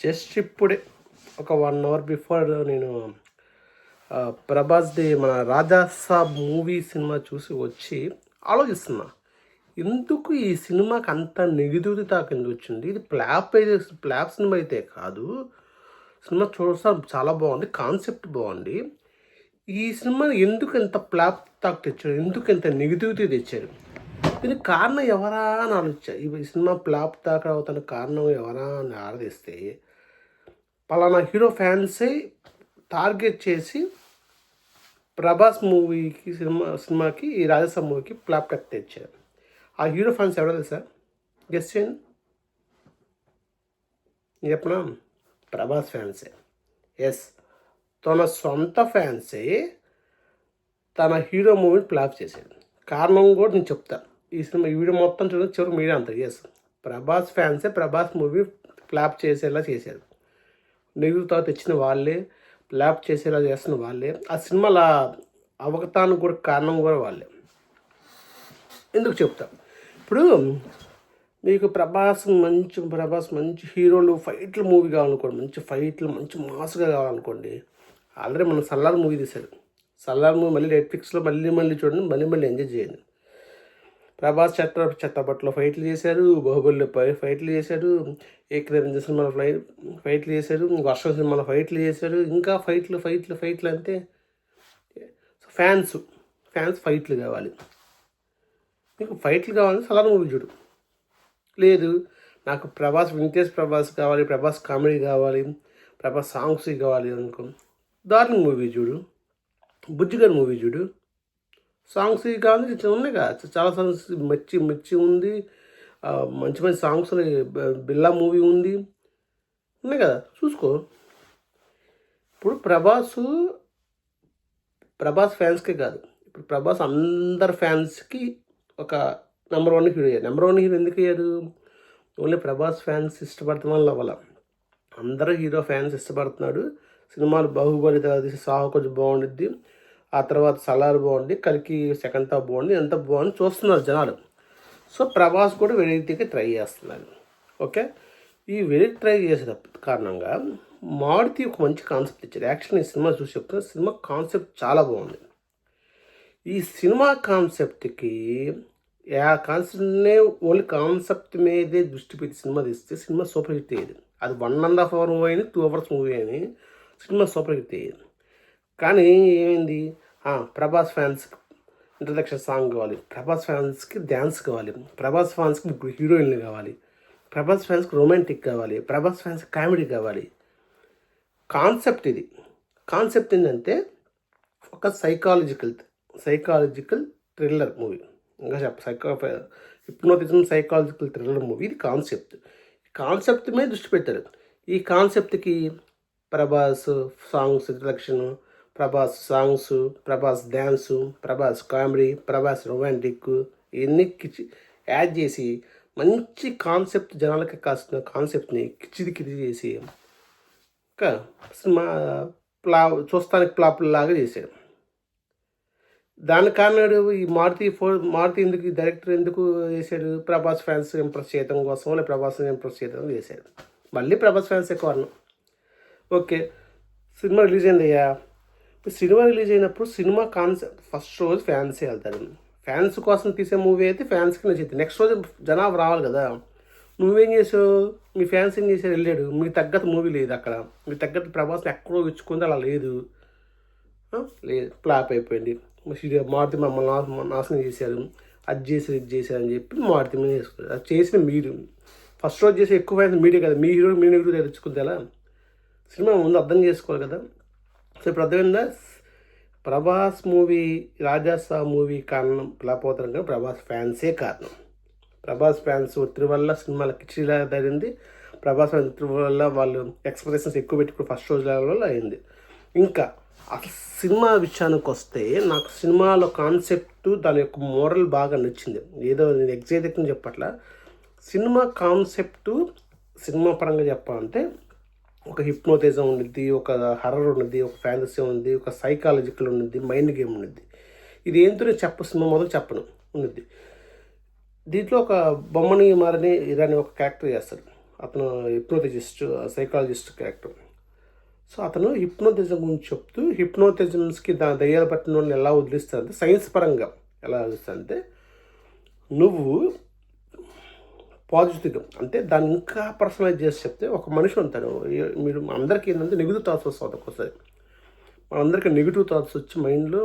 Just ఇప్పుడే ఒక one hour before నేను ప్రభాస్ది మన రాజాసాబ్ మూవీ సినిమా చూసి వచ్చి ఆలోచిస్తున్నా. ఎందుకు ఈ సినిమాకి అంత నెగిటివిటీ తాకింది వచ్చింది? ఇది ప్లాప్ అయితే ప్లాప్ సినిమా అయితే కాదు. సినిమా చూస్తా చాలా బాగుంది కాన్సెప్ట్ బాగుంది. ఈ సినిమా ఎందుకు ఎంత ప్లాప్ తాకు తెచ్చారు? ఎందుకు ఎంత నెగిటివిటీ తెచ్చారు? దీనికి కారణం ఎవరా అని ఆలోచించారు ఈ సినిమా ప్లాప్ తాకడం అవుతానికి కారణం ఎవరా అని ఆలోచిస్తే పలానా హీరో ఫ్యాన్సే టార్గెట్ చేసి ప్రభాస్ మూవీకి సినిమా సినిమాకి ఈ రాజస్థాన్ మూవీకి ప్లాప్ కట్ తెచ్చారు. ఆ హీరో ఫ్యాన్స్ ఎవరో తెలుసా? గెస్ట్ చేయండి. చెప్పనా? ప్రభాస్ ఫ్యాన్సే. ఎస్ తన సొంత ఫ్యాన్సే తన హీరో మూవీని ప్లాప్ చేశాడు. కారణం కూడా నేను చెప్తాను ఈ సినిమా ఈ వీడియో మొత్తం చూడండి చివరికి మీడియా అంతా. ఎస్ ప్రభాస్ ఫ్యాన్సే ప్రభాస్ మూవీ ఫ్లాప్ చేసేలా చేశారు. నెగిటివ్తో తెచ్చిన వాళ్ళే ల్యాప్ చేసేలా చేస్తున్న వాళ్ళే. ఆ సినిమాల అవగతానికి కూడా కారణం కూడా వాళ్ళే. ఎందుకు చెప్తా? ఇప్పుడు మీకు ప్రభాస్ మంచి ప్రభాస్ మంచి హీరోలు ఫైట్లు మూవీ కావాలనుకోండి మంచి ఫైట్లు మంచి మాస్గా కావాలనుకోండి ఆల్రెడీ మనం సల్లార్ మూవీ తీశారు. సల్లార్ మూవీ మళ్ళీ నెట్ఫ్లిక్స్లో మళ్ళీ మళ్ళీ చూడండి మళ్ళీ మళ్ళీ ఎంజాయ్ చేయండి. ప్రభాస్ చట్ట చెత్తపట్లో ఫైట్లు చేశారు బాహుబలిలో ఫైట్లు చేశారు ఏకరంజ సినిమాలో ఫ్లై ఫైట్లు చేశారు వర్షం సినిమాలో ఫైట్లు చేశారు ఇంకా ఫైట్లు ఫైట్లు ఫైట్లు అంటే ఫ్యాన్స్ ఫ్యాన్స్ ఫైట్లు కావాలి. మీకు ఫైట్లు కావాలి సలార్ మూవీ చూడు. లేదు నాకు ప్రభాస్ వెంకటేష్ ప్రభాస్ కావాలి ప్రభాస్ కామెడీ కావాలి ప్రభాస్ సాంగ్స్ కావాలి అనుకో. డార్లింగ్ మూవీ చూడు. బుజ్జిగారి మూవీ చూడు. సాంగ్స్ ఈ ఇట్లా ఉన్నాయి కదా. చాలా సాంగ్స్ మిర్చి మిర్చి ఉంది. మంచి మంచి సాంగ్స్ ఉన్నాయి. బిల్లా మూవీ ఉంది. ఉన్నాయి కదా. చూసుకో. ఇప్పుడు ప్రభాస్ ప్రభాస్ ఫ్యాన్స్కే కాదు. ఇప్పుడు ప్రభాస్ అందరు ఫ్యాన్స్కి ఒక నెంబర్ వన్ హీరో అయ్యారు నెంబర్ వన్ హీరో ఎందుకు అయ్యారు ఓన్లీ ప్రభాస్ ఫ్యాన్స్ ఇష్టపడటం వల్ల అవ్వాల అందరూ హీరో ఫ్యాన్స్ ఇష్టపడుతున్నాడు. సినిమాలు బాహుబలి తర్వాత తీసి సాహో కొంచెం బాగుండిద్ది. ఆ తర్వాత సలార్ బాగుంది కలికి సెకండ్ హాఫ్ బాగుంది ఎంత బాగుంది చూస్తున్నారు జనాలు. సో ప్రభాస్ కూడా వెరైటీకి ట్రై చేస్తున్నాడు. ఓకే? ఈ వెరైటీ ట్రై చేసే కారణంగా మారుతి ఒక మంచి కాన్సెప్ట్ ఇచ్చారు యాక్చువల్లీ ఈ సినిమా చూసి చెప్తున్నా సినిమా కాన్సెప్ట్ చాలా బాగుంది. ఈ సినిమా కాన్సెప్ట్కి ఆ కాన్సెప్ట్నే ఓన్లీ కాన్సెప్ట్ మీదే దృష్టి పెట్టి సినిమా తీస్తే సినిమా సూపర్ హిట్ అయ్యేది. అది one and half hour movie అయినా టూ అవర్స్ మూవీ అని సినిమా సూపర్ హిట్ అయ్యేది. కానీ ఏమైంది? ప్రభాస్ ఫ్యాన్స్కి ఇంట్రడక్షన్ సాంగ్ కావాలి. ప్రభాస్ ఫ్యాన్స్కి డ్యాన్స్ కావాలి. ప్రభాస్ ఫ్యాన్స్కి హీరోయిన్లు కావాలి. ప్రభాస్ ఫ్యాన్స్కి రొమాంటిక్ కావాలి. ప్రభాస్ ఫ్యాన్స్కి కామెడీ కావాలి. కాన్సెప్ట్ ఇది. కాన్సెప్ట్ ఏంటంటే ఒక సైకాలజికల్ సైకాలజికల్ థ్రిల్లర్ మూవీ ఇంకా చెప్ప psycho hypnotism psychological thriller movie ఇది కాన్సెప్ట్ కాన్సెప్ట్ మీద దృష్టి పెట్టారు. ఈ కాన్సెప్ట్కి Prabhas songs introduction Prabhas songs Prabhas dance Prabhas comedy Prabhas romantic ఇవన్నీ కిచి యాడ్ చేసి మంచి కాన్సెప్ట్ జనాలకి కాసిన కాన్సెప్ట్ని కిచిది కిది చేసి ఒక సినిమా ప్లా చూస్తానికి ప్లాపుల్లాగా చేశాడు దాని కారణాడు ఈ మారుతి ఫో మారుతి ఎందుకు డైరెక్టర్ ఎందుకు చేశాడు? ప్రభాస్ ఫ్యాన్స్ ఇంప్రెస్ చేయడం కోసం లేదా ప్రభాస్ ఇంప్రెస్ చేయడం చేశాడు మళ్ళీ ప్రభాస్ ఫ్యాన్స్ కారణం. ఓకే సినిమా రిలీజ్ అయిందయ్యా. సినిమా రిలీజ్ అయినప్పుడు సినిమా కాన్సెప్ట్ ఫస్ట్ రోజు ఫ్యాన్సే వెళ్తారు. ఫ్యాన్స్ కోసం తీసే మూవీ అయితే ఫ్యాన్స్కి నచ్చింది నెక్స్ట్ రోజు జనాభా రావాలి కదా. నువ్వేం చేసావు? మీ ఫ్యాన్స్ ఏం చేశారు? వెళ్ళాడు. మీకు తగ్గట్టు మూవీ లేదు అక్కడ. మీకు తగ్గట్టు ప్రభాస్ ఎక్కడో ఇచ్చుకుంది అలా లేదు. లేదు. ఫ్లాప్ అయిపోయింది. మారుతి మమ్మల్ని నాశనం చేశారు. అది చేశారు ఇది చేశారు అని చెప్పి మారుతి మీద చేసుకున్నారు అది చేసిన మీరు. ఫస్ట్ రోజు చేసే ఎక్కువ ఫ్యాన్స్ మీరే కదా. మీ హీరో మీ హీరో తెచ్చుకుంది ఎలా? సినిమా ముందు అర్థం చేసుకోవాలి కదా. సో ఇప్పుడు అర్థమైందా ప్రభాస్ మూవీ రాజాసా మూవీ కారణం ఫ్లాప్ కానీ ప్రభాస్ ఫ్యాన్సే కారణం. ప్రభాస్ ఫ్యాన్స్ ఒత్తిడి వల్ల సినిమాల కిచిలా జరిగింది ప్రభాస్ ఒత్తిడి వల్ల వాళ్ళు ఎక్స్ప్రెషన్స్ ఎక్కువ పెట్టుకుని ఫస్ట్ రోజు వల్ల అయింది. ఇంకా అసలు సినిమా విషయానికి వస్తే నాకు సినిమాలో కాన్సెప్ట్ దాని యొక్క మోరల్ బాగా నచ్చింది. ఏదో నేను ఎగ్జైటింగ్ చెప్పట్లా. సినిమా కాన్సెప్ట్ సినిమా పరంగా చెప్పాలంటే ఒక హిప్నోటిజం ఉండిద్ది ఒక హర్రర్ ఉన్నది ఒక ఫ్యాంటసీ ఉంది ఒక సైకాలజికల్ ఉన్నది మైండ్ గేమ్ ఉన్నది. ఇది ఏంటో నేను చెప్ప సినిమా మొదలు చెప్పను ఉన్నది. దీంట్లో ఒక బొమ్మని మారని ఇరాని ఒక క్యారెక్టర్ చేస్తారు అతను హిప్నోటిజిస్ట్ సైకాలజిస్ట్ క్యారెక్టర్ సో అతను హిప్నోటిజం గురించి చెప్తూ హిప్నోటిజమ్స్కి దాని దయ్యాలు పట్టిన వాళ్ళని ఎలా వదిలిస్తారంటే సైన్స్ పరంగా ఎలా వదిలిస్తారంటే నువ్వు పాజిటివ్గా అంటే దాన్ని ఇంకా పర్సనలైజ్ చేసి చెప్తే ఒక మనిషి ఉంటాడు. మీరు అందరికీ ఏంటంటే నెగిటివ్ థాట్స్ వస్తుంది ఒక్కోసారి మనందరికీ నెగిటివ్ థాట్స్ వచ్చి మైండ్లో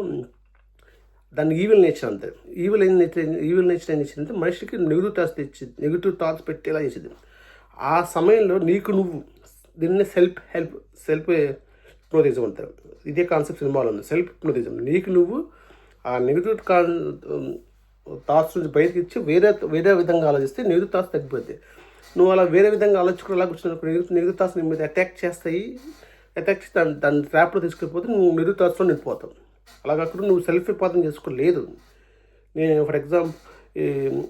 దాన్ని ఈవిల్ నేచర్ అంతే. ఈవిల్ ఏం నేచర్ ఈవిల్ నేచర్ ఏం చేసిందంటే మనిషికి నెగిటివ్ థాట్స్ తెచ్చి నెగిటివ్ థాట్స్ పెట్టేలా చేసేది. ఆ సమయంలో నీకు నువ్వు దీన్ని సెల్ఫ్ హెల్ప్ సెల్ఫ్ హిప్నోటిజం అంటారు. ఇదే కాన్సెప్ట్ సినిమాలో ఉంది. సెల్ఫ్ హిప్నోటిజం నీకు నువ్వు ఆ నెగిటివ్ కాన్ థాట్స్ నుంచి బయటకి ఇచ్చి వేరే వేరే విధంగా ఆలోచిస్తే నెగిటివ్ థాట్స్ తగ్గిపోతాయి నువ్వు అలా వేరే విధంగా ఆలోచించుకునేలా కూర్చున్నప్పుడు నెగిటివ్ నెగిటివ్ థాట్స్ నీ మీద అటాక్ చేస్తాయి. అటాక్ చేసి దాన్ని దాని ట్రాప్లో తీసుకెళ్ళిపోతే నువ్వు నెగిటివ్ థాట్స్లో నిండిపోతావు. అలా కాకుండా నువ్వు సెల్ఫ్ విపాదం చేసుకోలేదు. నేను ఫర్ ఎగ్జాంపుల్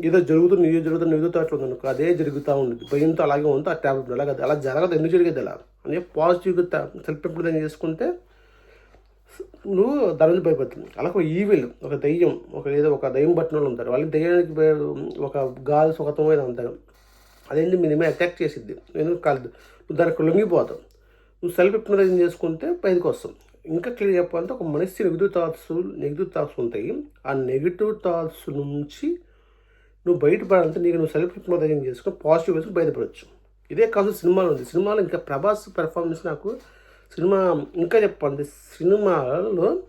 ఏదో జరుగుతుంది ఏదో జరుగుతుంది ఏదో థాట్లో ఉంది అనుకో అదే జరుగుతూ ఉండదు భయంతో అలాగే ఉందో ఆ ట్యాబ్లెట్ అలాగే అలా జరగదు. ఎందుకు జరిగేది అలా? అని పాజిటివ్గా సెల్ఫ్ ఇంప్రూవ్ చేసుకుంటే నువ్వు దాని భయపడుతుంది అలా ఒక ఈవిల్ ఒక దయ్యం ఒక ఏదో ఒక దయ్యం పట్టిన వాళ్ళు ఉంటారు. వాళ్ళకి దయ్యానికి ఒక గాలి సుఖతమైన ఉంటారు అదేంటి? మీ మీద అటాక్ చేసిద్ది. ఎందుకు కాలేదు? నువ్వు దానికి లొంగిపోతావు. నువ్వు సెల్ఫ్ హిప్నటైజింగ్ చేసుకుంటే పైకి వస్తావు. ఇంకా క్లియర్ చెప్పాలంటే ఒక మనిషి నెగిటివ్ థాట్స్ నెగిటివ్ థాట్స్ ఉంటాయి. ఆ నెగిటివ్ థాట్స్ నుంచి నువ్వు బయటపడాలంటే నీకు నువ్వు సెల్ఫ్ హిప్నటైజింగ్ చేసుకుని పాజిటివ్ వేసుకుని బయటపడవచ్చు ఇదే కాదు సినిమాలో ఉంది. సినిమాలో ఇంకా ప్రభాస్ పెర్ఫార్మెన్స్ నాకు సినిమా ఇంకా చెప్పండి సినిమాలో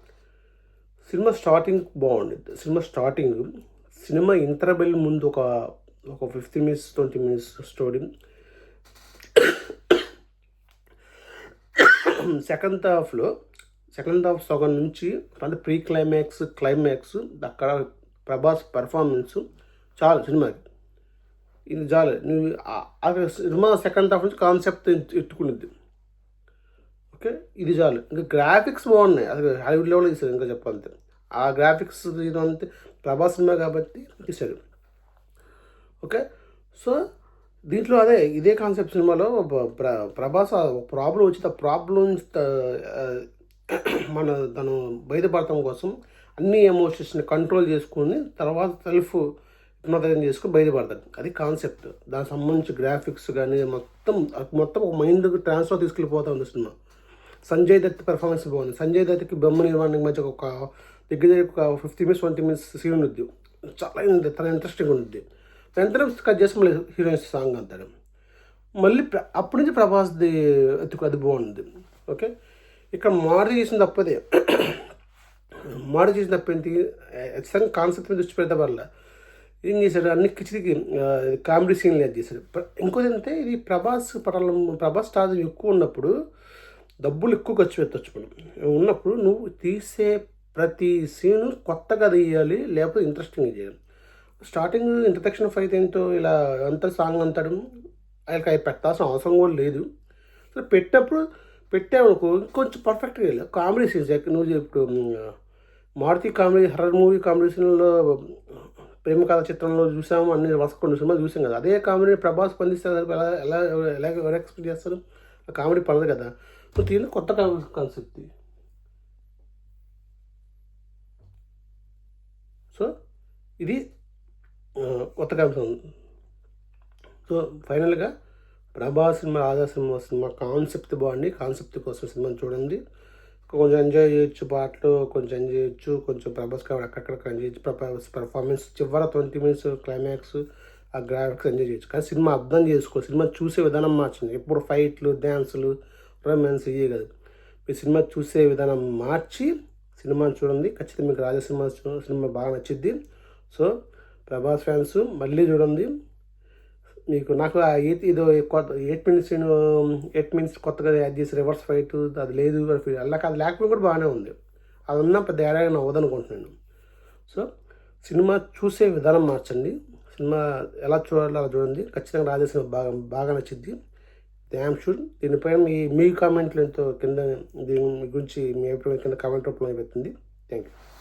సినిమా స్టార్టింగ్ బాగుండేది సినిమా స్టార్టింగ్ సినిమా ఇంటర్వెల్ ముందు ఒక ఒక fifty minutes twenty minutes story second హాఫ్లో సెకండ్ హాఫ్ సగం నుంచి అంటే ప్రీ క్లైమాక్స్ క్లైమాక్స్ అక్కడ ప్రభాస్ పెర్ఫార్మెన్స్ చాలు సినిమాకి. ఇది చాలు. నువ్వు సినిమా సెకండ్ హాఫ్ నుంచి కాన్సెప్ట్ ఎత్తుకునేది ఓకే ఇది చాలు. ఇంకా గ్రాఫిక్స్ బాగున్నాయి. అది హాలీవుడ్ లెవెల్లో తీసాడు ఇంకా చెప్పాలంటే. ఆ గ్రాఫిక్స్ అంతే. ప్రభాస్ సినిమా కాబట్టి తీశారు ఓకే సో దీంట్లో అదే ఇదే కాన్సెప్ట్ సినిమాలో ప్ర- ప్రభాస్ ప్రాబ్లం వచ్చి ఆ ప్రాబ్లం మన తను బయటపడటం కోసం అన్ని ఎమోషన్స్ని కంట్రోల్ చేసుకుని తర్వాత సెల్ఫ్ హిప్నోటైజన్ చేసుకుని బయటపడతాడు. అది కాన్సెప్ట్ దానికి సంబంధించి గ్రాఫిక్స్ కానీ మొత్తం అది మొత్తం ఒక మైండ్ ట్రాన్స్ఫర్ తీసుకెళ్ళిపోతా ఉంది సినిమా. సంజయ్ దత్ పెర్ఫార్మెన్స్ బాగుంది. సంజయ్ దత్కి బొమ్మ నిర్మాణానికి మధ్య ఒక దగ్గర దగ్గర ఒక fifty minutes twenty minutes scene ఉంది చాలా ఉంది ఇంట్రెస్టింగ్ ఉంది వెంటనే కట్ చేసి మళ్ళీ హీరోయిన్స్ సాంగ్ అంటాడు మళ్ళీ అప్పటి నుంచి ప్రభాస్ది ఎత్తుకు అది బాగుంది. ఓకే? ఇక్కడ మాడి చేసిన తప్పదే మాడి చేసిన తప్పేంటి ఎక్సంగ్ కాన్సెప్ట్ మీద దృష్టి పెడతా పర్లే. ఏం చేశాడు? అన్ని కిచిడికి కామెడీ సీన్లు అది చేశాడు. ఇంకోటి అంటే ఇది ప్రభాస్ పటాలం ప్రభాస్ స్టార్ ఎక్కువ ఉన్నప్పుడు డబ్బులు ఎక్కువ ఖర్చు పెట్టచ్చు మనం ఉన్నప్పుడు నువ్వు తీసే ప్రతి సీను కొత్తగా తీయాలి లేకపోతే ఇంట్రెస్టింగ్ చేయాలి. స్టార్టింగ్ ఇంట్రడక్షన్ అయితే ఏంటో ఇలా అంత సాంగ్ అంటాడు ఆయనకి అవి పెట్టాల్సిన అవసరం కూడా లేదు. సో పెట్టినప్పుడు పెట్టామనుకో ఇంకొంచెం పర్ఫెక్ట్గా వెళ్ళి కామెడీ సీన్స్ నువ్వు ఇప్పుడు Maruthi comedy horror movie comedy సీన్లో ప్రేమ కథ చిత్రంలో చూసాము అన్ని వరుస కొన్ని సినిమాలు చూసాం కదా. అదే కామెడీ ప్రభాస్ పండిస్తారు ఎలా ఎలా ఎలా ఎవరు ఎక్స్పెక్ట్ చేస్తారు? ఆ కామెడీ పడదు కదా. సో దీని కొత్త కాన్సెప్ట్ సో ఇది కొత్త కాన్సెప్ట్. సో ఫైనల్గా ప్రభాస్ సినిమా ఆదా సినిమా సినిమా కాన్సెప్ట్ బాగుంది. కాన్సెప్ట్ కోసం సినిమాని చూడండి. కొంచెం ఎంజాయ్ చేయొచ్చు పాటలు కొంచెం ఎంజాయ్ చేయొచ్చు. కొంచెం ప్రభాస్ కాబట్టి అక్కడక్కడ ఎంజాయ్ చేయొచ్చు. ప్రభాస్ పర్ఫార్మెన్స్ చివర ట్వంటీ మినిట్స్ క్లైమాక్స్ ఆ గ్రాఫిక్స్ ఎంజాయ్ చేయొచ్చు. కానీ సినిమా అర్థం చేసుకో సినిమా చూసే విధానం మార్చింది. ఎప్పుడు ఫైట్లు డ్యాన్సులు రొమాన్స్ ఇవే కాదు. మీ సినిమా చూసే విధానం మార్చి సినిమాని చూడండి. ఖచ్చితంగా మీకు రాజా సినిమా సినిమా బాగా నచ్చిద్ది. సో ప్రభాస్ ఫ్యాన్స్ మళ్ళీ చూడండి. మీకు నాకు ఆ ఎయిట్ ఇదో కొత్త ఎయిట్ మినిట్స్ ఎయిట్ మినిట్స్ కొత్తగా యాడ్ చేసి రివర్స్ ఫైట్ అది లేదు అలా అది లేకపోయినా కూడా బాగానే ఉంది. అది ఉన్న పెద్ద ఏడాది అవ్వదు సో సినిమా చూసే విధానం మార్చండి. సినిమా ఎలా చూడాలో అలా చూడండి. ఖచ్చితంగా రాజేసిన సినిమా బాగా బాగా నచ్చింది డ్యామ్ షూర్ దీనిపైన మీ మీ కామెంట్లు ఎంతో కింద దీని గురించి మీ అభిప్రాయం కింద కామెంట్ రూపంలో పెట్టింది థ్యాంక్ యూ